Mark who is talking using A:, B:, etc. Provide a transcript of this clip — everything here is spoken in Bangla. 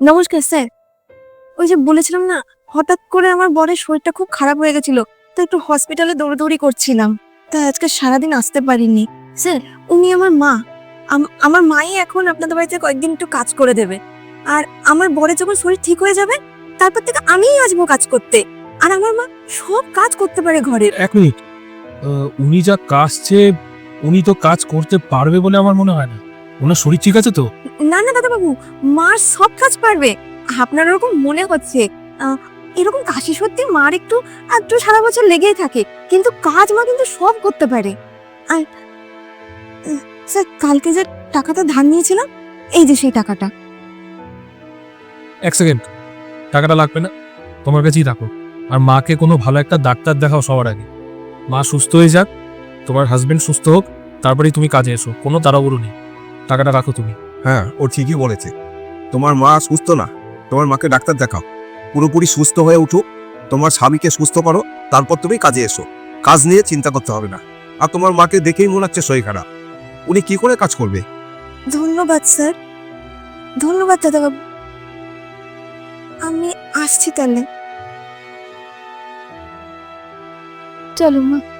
A: নমস্কার, স্যার। ওই যে বলেছিলাম না, হঠাৎ করে আমার বরের শরীরটা খুব খারাপ হয়ে গেছিল, তো একটু হসপিটালে দৌড়াদৌড়ি করছিলাম। তাই আজকে সারাদিন আসতে পারিনি। স্যার, উনি আমার মা। আমার মাই এখন আপনাদের বাড়িতে কয়েকদিন একটু কাজ করে দেবে। আর আমার বরের যখন শরীর ঠিক হয়ে যাবে, তারপর থেকে আমিই আসব কাজ করতে। আর আমার মা সব কাজ করতে পারে ঘরে।
B: এক মিনিট। উনি যা কাজছে উনি তো কাজ করতে পারবে বলে আমার মনে হয় না। ওনার শরীর ঠিক আছে তো?
A: না না, দাদাবাবু, মার সব কাজ পারবে। আপনার ওরকম মনে হচ্ছে। এরকম কাশি সত্যি মার একটু একটু সারা বছর লেগেই থাকে, কিন্তু কাজ মা কিন্তু সব করতে পারে। আর স্যার, কালকে যে টাকাটা ধার নিয়েছিলাম, এই যে সেই টাকাটা।
B: এক সেকেন্ড। টাকাটা লাগবে না? তোমার কাছেই রাখো আর মাকে কোনো ভালো একটা ডাক্তার দেখাও সবার আগে। মা সুস্থ হয়ে যাক, তোমার হাজবেন্ড সুস্থ হোক, তারপরেই তুমি কাজে এসো, কোনো তাড়াহুড়ো নেই। টাকাটা রাখো তুমি।
C: হ্যাঁ ও ঠিকই বলেছে। তোমার মা সুস্থ না তোমার মাকে ডাক্তার দেখাও। পুরোপুরি সুস্থ হয়ে উঠুক তোমার স্বামীকে সুস্থ করো তারপর তুমি কাজে এসো। কাজ নিয়ে চিন্তা করতে হবে না। আর তোমার মাকে দেখেই মনে হচ্ছে শরীর খারাপ। উনি কি করে কাজ করবে?
A: ধন্যবাদ স্যার। ধন্যবাদ দাদাবাবু। আমি আসছি তাহলে। চলো মা।